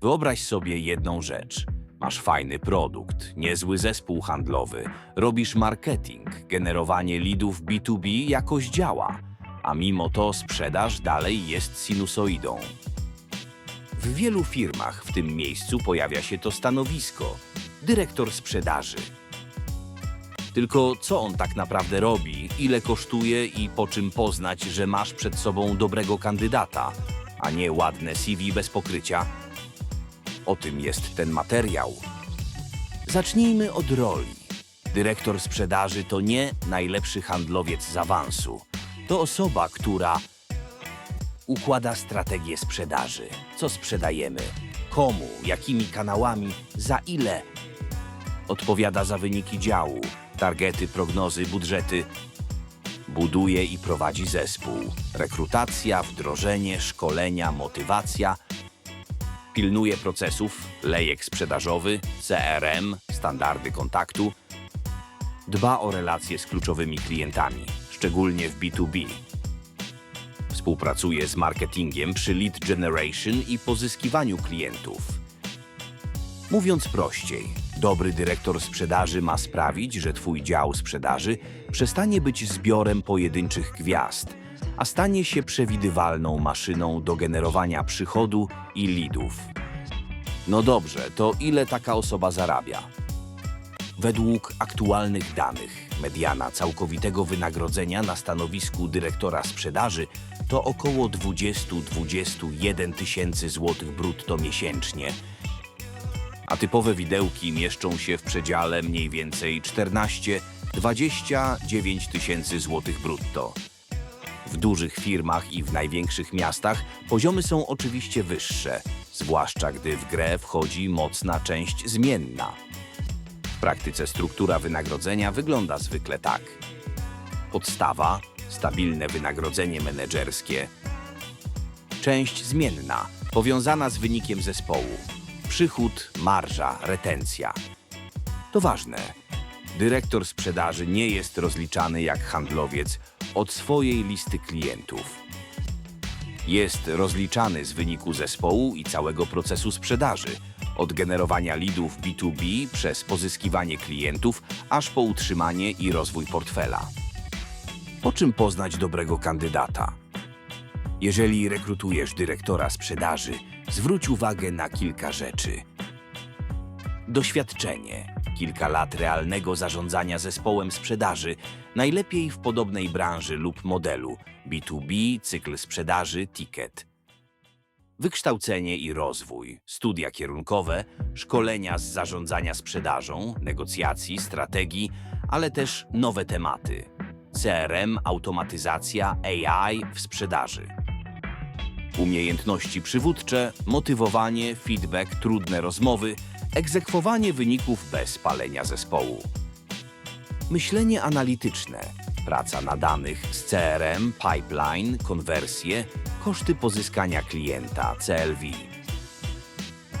Wyobraź sobie jedną rzecz. Masz fajny produkt, niezły zespół handlowy, robisz marketing, generowanie leadów B2B jakoś działa, a mimo to sprzedaż dalej jest sinusoidą. W wielu firmach w tym miejscu pojawia się to stanowisko dyrektor sprzedaży. Tylko co on tak naprawdę robi, ile kosztuje i po czym poznać, że masz przed sobą dobrego kandydata, a nie ładne CV bez pokrycia? O tym jest ten materiał. Zacznijmy od roli. Dyrektor sprzedaży to nie najlepszy handlowiec z awansu. To osoba, która układa strategię sprzedaży. Co sprzedajemy? Komu? Jakimi kanałami? Za ile? Odpowiada za wyniki działu, targety, prognozy, budżety. Buduje i prowadzi zespół. Rekrutacja, wdrożenie, szkolenia, motywacja. Pilnuje procesów, lejek sprzedażowy, CRM, standardy kontaktu. Dba o relacje z kluczowymi klientami, szczególnie w B2B. Współpracuje z marketingiem przy lead generation i pozyskiwaniu klientów. Mówiąc prościej, dobry dyrektor sprzedaży ma sprawić, że Twój dział sprzedaży przestanie być zbiorem pojedynczych gwiazd, a stanie się przewidywalną maszyną do generowania przychodu i lidów. No dobrze, to ile taka osoba zarabia? Według aktualnych danych, mediana całkowitego wynagrodzenia na stanowisku dyrektora sprzedaży to około 20-21 tysięcy złotych brutto miesięcznie, a typowe widełki mieszczą się w przedziale mniej więcej 14-29 tysięcy złotych brutto. W dużych firmach i w największych miastach poziomy są oczywiście wyższe, zwłaszcza gdy w grę wchodzi mocna część zmienna. W praktyce struktura wynagrodzenia wygląda zwykle tak. Podstawa, stabilne wynagrodzenie menedżerskie. Część zmienna, powiązana z wynikiem zespołu. Przychód, marża, retencja. To ważne. Dyrektor sprzedaży nie jest rozliczany jak handlowiec od swojej listy klientów. Jest rozliczany z wyniku zespołu i całego procesu sprzedaży, od generowania leadów B2B przez pozyskiwanie klientów, aż po utrzymanie i rozwój portfela. Po czym poznać dobrego kandydata? Jeżeli rekrutujesz dyrektora sprzedaży, zwróć uwagę na kilka rzeczy. Doświadczenie, kilka lat realnego zarządzania zespołem sprzedaży, najlepiej w podobnej branży lub modelu B2B, cykl sprzedaży, ticket. Wykształcenie i rozwój, studia kierunkowe, szkolenia z zarządzania sprzedażą, negocjacji, strategii, ale też nowe tematy. CRM, automatyzacja, AI w sprzedaży. Umiejętności przywódcze, motywowanie, feedback, trudne rozmowy, egzekwowanie wyników bez palenia zespołu. Myślenie analityczne, praca na danych z CRM, pipeline, konwersje, koszty pozyskania klienta, CLV.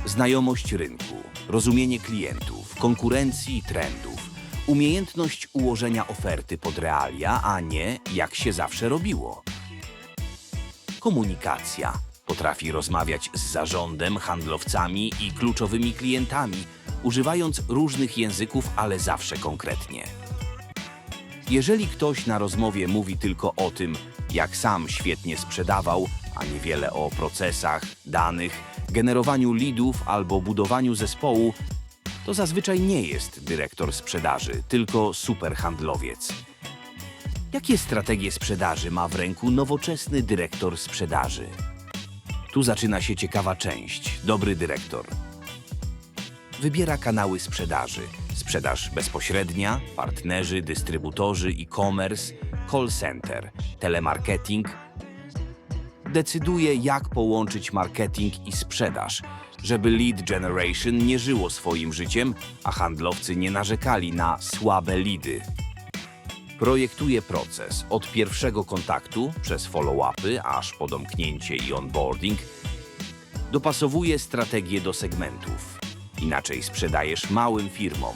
Znajomość rynku, rozumienie klientów, konkurencji i trendów, umiejętność ułożenia oferty pod realia, a nie jak się zawsze robiło. Komunikacja. Potrafi rozmawiać z zarządem, handlowcami i kluczowymi klientami, używając różnych języków, ale zawsze konkretnie. Jeżeli ktoś na rozmowie mówi tylko o tym, jak sam świetnie sprzedawał, a niewiele o procesach, danych, generowaniu leadów albo budowaniu zespołu, to zazwyczaj nie jest dyrektor sprzedaży, tylko superhandlowiec. Jakie strategie sprzedaży ma w ręku nowoczesny dyrektor sprzedaży? Tu zaczyna się ciekawa część. Dobry dyrektor. Wybiera kanały sprzedaży. Sprzedaż bezpośrednia, partnerzy, dystrybutorzy, e-commerce, call center, telemarketing. Decyduje, jak połączyć marketing i sprzedaż, żeby lead generation nie żyło swoim życiem, a handlowcy nie narzekali na słabe lidy. Projektuje proces od pierwszego kontaktu przez follow-upy aż po domknięcie i onboarding. Dopasowuje strategię do segmentów. Inaczej sprzedajesz małym firmom,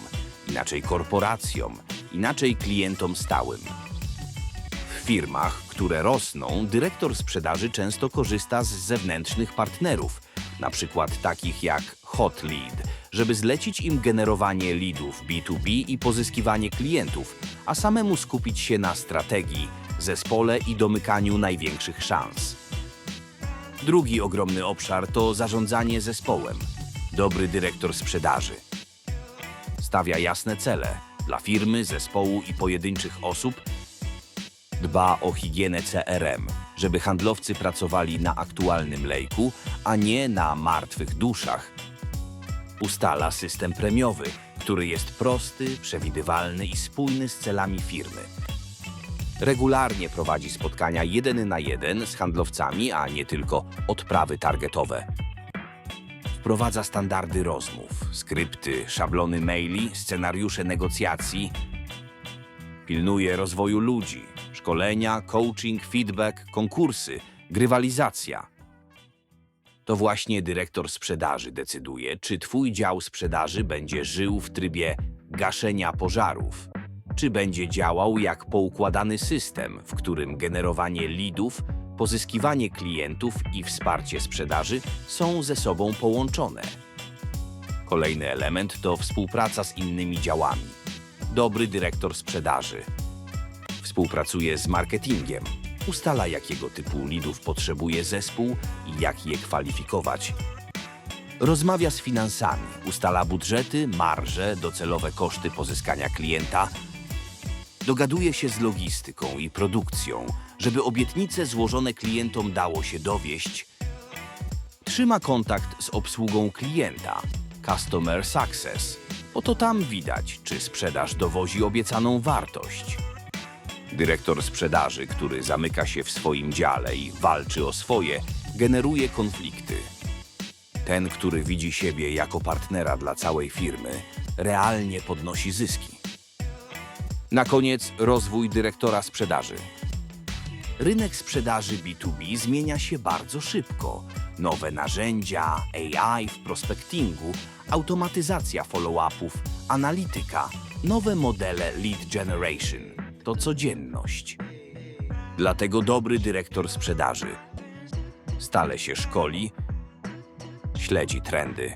inaczej korporacjom, inaczej klientom stałym. W firmach, które rosną, dyrektor sprzedaży często korzysta z zewnętrznych partnerów, na przykład takich jak Hot Lead, żeby zlecić im generowanie leadów B2B i pozyskiwanie klientów, a samemu skupić się na strategii, zespole i domykaniu największych szans. Drugi ogromny obszar to zarządzanie zespołem. Dobry dyrektor sprzedaży. Stawia jasne cele dla firmy, zespołu i pojedynczych osób. Dba o higienę CRM, żeby handlowcy pracowali na aktualnym lejku, a nie na martwych duszach. Ustala system premiowy, który jest prosty, przewidywalny i spójny z celami firmy. Regularnie prowadzi spotkania jeden na jeden z handlowcami, a nie tylko odprawy targetowe. Wprowadza standardy rozmów, skrypty, szablony maili, scenariusze negocjacji. Pilnuje rozwoju ludzi, szkolenia, coaching, feedback, konkursy, grywalizacja. To właśnie dyrektor sprzedaży decyduje, czy Twój dział sprzedaży będzie żył w trybie gaszenia pożarów, czy będzie działał jak poukładany system, w którym generowanie leadów, pozyskiwanie klientów i wsparcie sprzedaży są ze sobą połączone. Kolejny element to współpraca z innymi działami. Dobry dyrektor sprzedaży współpracuje z marketingiem, ustala jakiego typu leadów potrzebuje zespół i jak je kwalifikować. Rozmawia z finansami, ustala budżety, marże, docelowe koszty pozyskania klienta. Dogaduje się z logistyką i produkcją, żeby obietnice złożone klientom dało się dowieść. Trzyma kontakt z obsługą klienta, Customer Success, bo to tam widać, czy sprzedaż dowozi obiecaną wartość. Dyrektor sprzedaży, który zamyka się w swoim dziale i walczy o swoje, generuje konflikty. Ten, który widzi siebie jako partnera dla całej firmy, realnie podnosi zyski. Na koniec rozwój dyrektora sprzedaży. Rynek sprzedaży B2B zmienia się bardzo szybko. Nowe narzędzia, AI w prospectingu, automatyzacja follow-upów, analityka, nowe modele lead generation to codzienność. Dlatego dobry dyrektor sprzedaży stale się szkoli, śledzi trendy,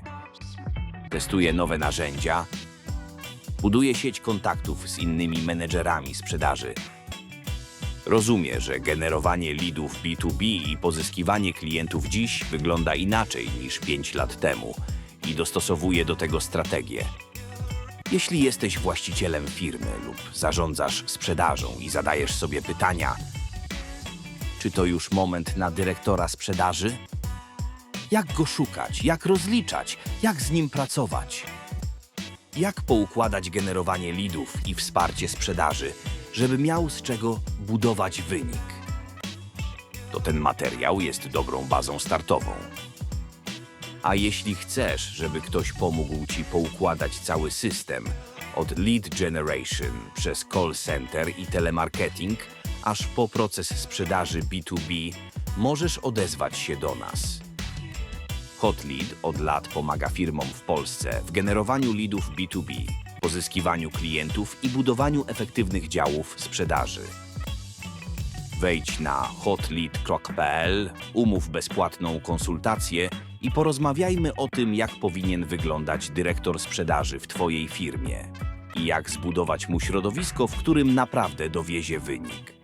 testuje nowe narzędzia, buduje sieć kontaktów z innymi menedżerami sprzedaży. Rozumie, że generowanie leadów B2B i pozyskiwanie klientów dziś wygląda inaczej niż 5 lat temu i dostosowuje do tego strategię. Jeśli jesteś właścicielem firmy lub zarządzasz sprzedażą i zadajesz sobie pytania, czy to już moment na dyrektora sprzedaży? Jak go szukać, jak rozliczać, jak z nim pracować? Jak poukładać generowanie leadów i wsparcie sprzedaży, żeby miał z czego budować wynik? To ten materiał jest dobrą bazą startową. A jeśli chcesz, żeby ktoś pomógł ci poukładać cały system, od lead generation przez call center i telemarketing, aż po proces sprzedaży B2B, możesz odezwać się do nas. Hotlead od lat pomaga firmom w Polsce w generowaniu leadów B2B, pozyskiwaniu klientów i budowaniu efektywnych działów sprzedaży. Wejdź na hotlead.pl, umów bezpłatną konsultację i porozmawiajmy o tym, jak powinien wyglądać dyrektor sprzedaży w Twojej firmie i jak zbudować mu środowisko, w którym naprawdę dowiezie wynik.